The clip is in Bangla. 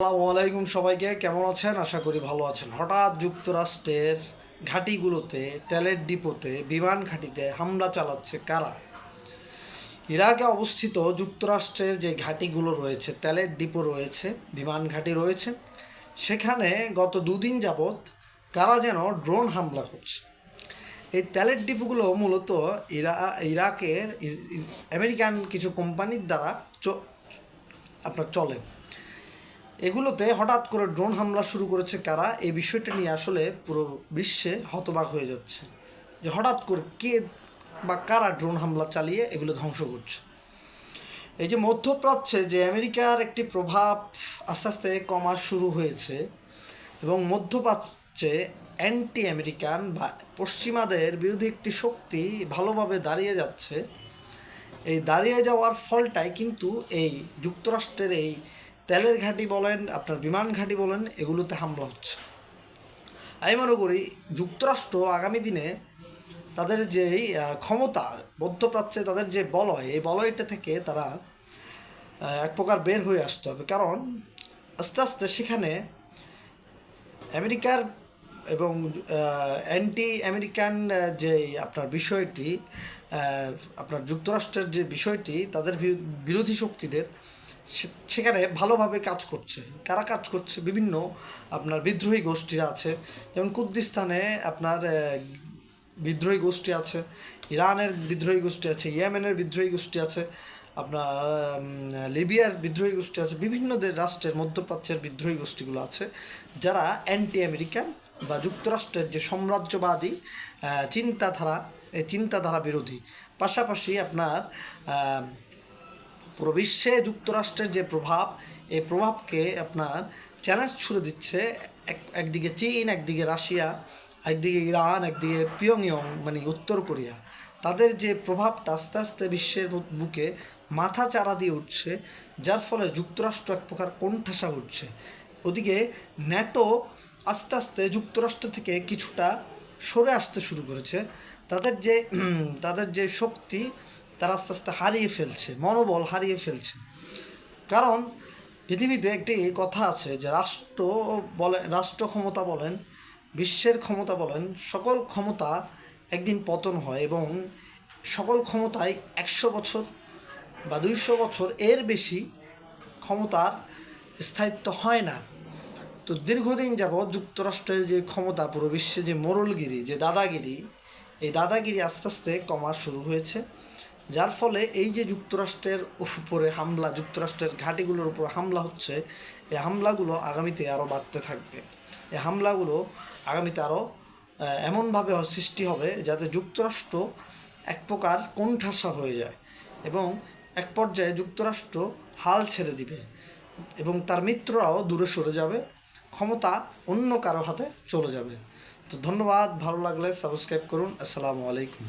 আসসালামু আলাইকুম সবাইকে, কেমন আছেন? আশা করি ভালো আছেন। হঠাৎ যুক্তরাষ্ট্রের ঘাঁটিগুলোতে তেলের ডিপোতে, বিমান ঘাঁটিতে হামলা চালাচ্ছে কারা? ইরাকে অবস্থিত যুক্তরাষ্ট্রের যে ঘাঁটিগুলো রয়েছে তেলের ডিপো রয়েছে, বিমান ঘাঁটি রয়েছে, সেখানে গত দুদিন যাবৎ কারা যেন ড্রোন হামলা করছে। এই তেলের ডিপোগুলো মূলত ইরা, ইরাকের আমেরিকান কিছু কোম্পানির দ্বারা আপনার চলে। এগুলোতে হঠাৎ করে ড্রোন হামলা শুরু করেছে কারা? এই বিষয়টা নিয়ে আসলে পুরো বিশ্বে হতবাক হয়ে যাচ্ছে। যে হঠাৎ করে কে বা কারা ড্রোন হামলা চালিয়ে এগুলো ধ্বংস করছে? এই যে মধ্যপ্রাচ্যে যে আমেরিকার একটি প্রভাব আস্তে আস্তে কমা শুরু হয়েছে এবং মধ্যপ্রাচ্যে অ্যান্টি আমেরিকান বা পশ্চিমাদের বিরোধী একটি শক্তি ভালোভাবে দাঁড়িয়ে যাচ্ছে। এই দাঁড়িয়ে যাওয়ার ফলটাই কিন্তু এই যুক্তরাষ্ট্রের এই তেলের ঘাঁটি বলেন, আপনার বিমান ঘাঁটি বলেন, এগুলোতে হামলা হচ্ছে। আমি মনে করি যুক্তরাষ্ট্র আগামী দিনে তাদের যে ক্ষমতা, মধ্যপ্রাচ্যে তাদের যে বলয়, এই বলয়টা থেকে তারা এক প্রকার বের হয়ে আসতে হবে। কারণ আস্তে আস্তে সেখানে আমেরিকার এবং অ্যান্টি আমেরিকান যে আপনার বিষয়টি আপনার যুক্তরাষ্ট্রের যে বিষয়টি, তাদের বিরো- বিরোধী শক্তিদের সেখানে ভালোভাবে কাজ করছে। কারা কাজ করছে? বিভিন্ন আপনার বিদ্রোহী গোষ্ঠীরা আছে। যেমন কুর্দিস্তানে আপনার বিদ্রোহী গোষ্ঠী আছে, ইরানের বিদ্রোহী গোষ্ঠী আছে, ইয়েমেনের বিদ্রোহী গোষ্ঠী আছে, আপনার লিবিয়ার বিদ্রোহী গোষ্ঠী আছে, বিভিন্ন রাষ্ট্রের মধ্যপ্রাচ্যের বিদ্রোহী গোষ্ঠীগুলো আছে, যারা অ্যান্টি আমেরিকান বা যুক্তরাষ্ট্রের যে সাম্রাজ্যবাদী চিন্তাধারা এই চিন্তাধারা বিরোধী। পাশাপাশি আপনার পুরো বিশ্বে যুক্তরাষ্ট্রের যে প্রভাব, এই প্রভাবকে আপনার চ্যালেঞ্জ ছুড়ে দিচ্ছে। এক, একদিকে চীন, একদিকে রাশিয়া, একদিকে ইরান, একদিকে পিয়ংইয়ং মানে উত্তর কোরিয়া। তাদের যে প্রভাবটা আস্তে আস্তে বিশ্বের বুকে মাথা চারা দিয়ে উঠছে, যার ফলে যুক্তরাষ্ট্র এক প্রকার কোণঠাসা উঠছে ওদিকে ন্যাটো আস্তে আস্তে যুক্তরাষ্ট্র থেকে কিছুটা সরে আসতে শুরু করেছে। তাদের যে তাদের যে শক্তি তারা আস্তে আস্তে হারিয়ে ফেলছে, মনোবল হারিয়ে ফেলছে। কারণ পৃথিবীতে একটি কথা আছে যে রাষ্ট্র বলে, রাষ্ট্র ক্ষমতা বলেন, বিশ্বের ক্ষমতা বলেন, সকল ক্ষমতা একদিন পতন হয় এবং সকল ক্ষমতায় একশো বছর বা দুইশো বছর এর বেশি ক্ষমতার স্থায়িত্ব হয় না। তো দীর্ঘদিন যাবৎ যুক্তরাষ্ট্রের যে ক্ষমতা, পুরো বিশ্বে যে মোরলগিরি যে দাদাগিরি, এই দাদাগিরি আস্তে আস্তে কমা শুরু হয়েছে। যার ফলে এই যে যুক্তরাষ্ট্রের উপরে হামলা, যুক্তরাষ্ট্রের ঘাঁটিগুলোর উপর হামলা হচ্ছে এই হামলাগুলো আগামীতে আরও বাড়তে থাকবে। এই হামলাগুলো আগামীতে আরও এমনভাবে সৃষ্টি হবে যাতে যুক্তরাষ্ট্র এক প্রকার কোণঠাসা হয়ে যায় এবং এক পর্যায়ে যুক্তরাষ্ট্র হাল ছেড়ে দিবে এবং তার মিত্ররাও দূরে সরে যাবে, ক্ষমতা অন্য কারও হাতে চলে যাবে। তো ধন্যবাদ, ভালো লাগলে সাবস্ক্রাইব করুন। আসসালামু আলাইকুম।